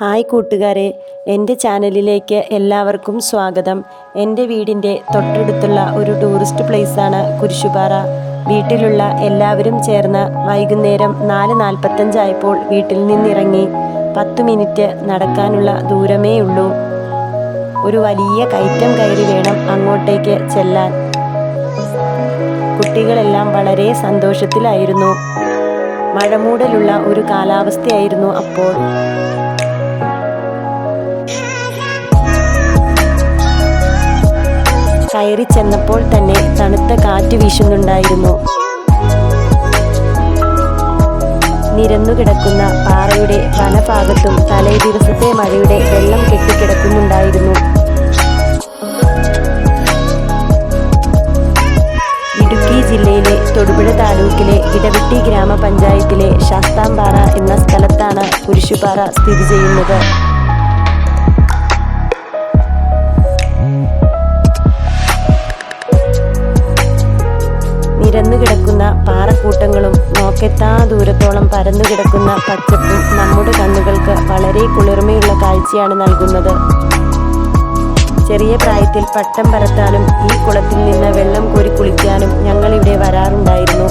Hi കൂട്ടുകാരെ എന്റെ ചാനലിലേക്ക് എല്ലാവർക്കും സ്വാഗതം. എന്റെ വീടിന്റെ തൊട്ടടുത്തുള്ള ഒരു ടൂറിസ്റ്റ് പ്ലേസാണ് കുരിശുപാറ. വീട്ടിലുള്ള എല്ലാവരും ചേർന്ന് വൈകുന്നേരം നാല് നാൽപ്പത്തഞ്ചായപ്പോൾ വീട്ടിൽ നിന്നിറങ്ങി പത്ത് മിനിറ്റ് നടക്കാനുള്ള ദൂരമേ ഉള്ളൂ. ഒരു വലിയ കയറ്റം കയറി വേണം അങ്ങോട്ടേക്ക് ചെല്ലാൻ. കുട്ടികളെല്ലാം വളരെ സന്തോഷത്തിലായിരുന്നു. മഴമൂടലുള്ള ഒരു കാലാവസ്ഥയായിരുന്നു അപ്പോൾ. കയറി ചെന്നപ്പോൾ തന്നെ തണുത്ത കാറ്റ് വീശുന്നുണ്ടായിരുന്നു. നിരന്നു കിടക്കുന്ന പാറയുടെ പല ഭാഗത്തും തലേ ദിവസത്തെ മഴയുടെ വെള്ളം കെട്ടിക്കിടക്കുന്നുണ്ടായിരുന്നു. ഇടുക്കി ജില്ലയിലെ തൊടുപുഴ താലൂക്കിലെ ഇടവെട്ടി ഗ്രാമപഞ്ചായത്തിലെ ശാസ്താംപാറ എന്ന സ്ഥലത്താണ് കുരിശുപാറ സ്ഥിതി ചെയ്യുന്നത്. നിരന്നു കിടക്കുന്ന പാറക്കൂട്ടങ്ങളും നോക്കെത്താ ദൂരത്തോളം പരന്നു കിടക്കുന്ന പച്ചപ്പും നമ്മുടെ കണ്ണുകൾക്ക് വളരെ കുളിർമയുള്ള കാഴ്ചയാണ് നൽകുന്നത്. ചെറിയ പ്രായത്തിൽ പട്ടം പരത്താനും ഈ കുളത്തിൽ നിന്ന് വെള്ളം കോരി കുളിക്കാനും ഞങ്ങളിവിടെ വരാറുണ്ടായിരുന്നു.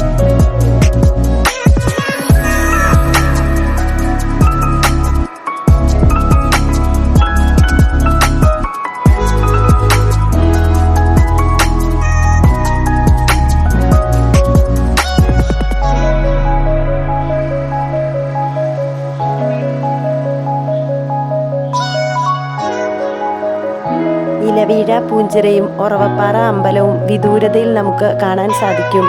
ഇലവീഴ പൂഞ്ചിറയും ഒറവപ്പാറ അമ്പലവും വിദൂരതയിൽ നമുക്ക് കാണാൻ സാധിക്കും.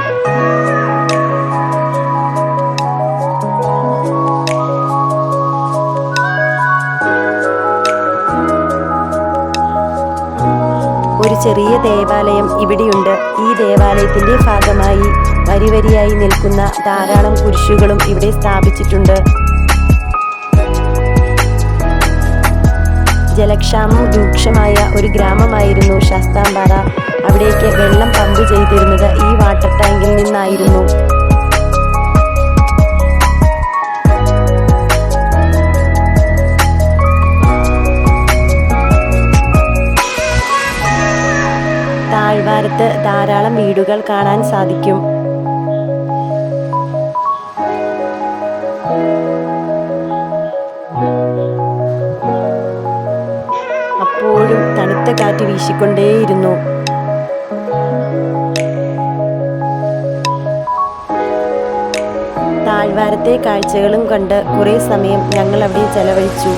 ഒരു ചെറിയ ദേവാലയം ഇവിടെയുണ്ട്. ഈ ദേവാലയത്തിന്റെ ഭാഗമായി വരിവരിയായി നിൽക്കുന്ന ധാരാളം കുരിശുകളും ഇവിടെ സ്ഥാപിച്ചിട്ടുണ്ട്. ജലക്ഷാമം രൂക്ഷമായ ഒരു ഗ്രാമമായിരുന്നു ശാസ്താംപാറ. അവിടേക്ക് വെള്ളം പമ്പ് ചെയ്തിരുന്നത് ഈ വാട്ടർ ടാങ്കിൽ നിന്നായിരുന്നു. താഴ്വാരത്ത് ധാരാളം വീടുകൾ കാണാൻ സാധിക്കും. അപ്പോഴും തണുത്ത കാറ്റ് വീശിക്കൊണ്ടേയിരുന്നു. താഴ്വാരത്തെ കാഴ്ചകളും കണ്ട് കുറേ സമയം ഞങ്ങൾ അവിടെ ചെലവഴിച്ചു.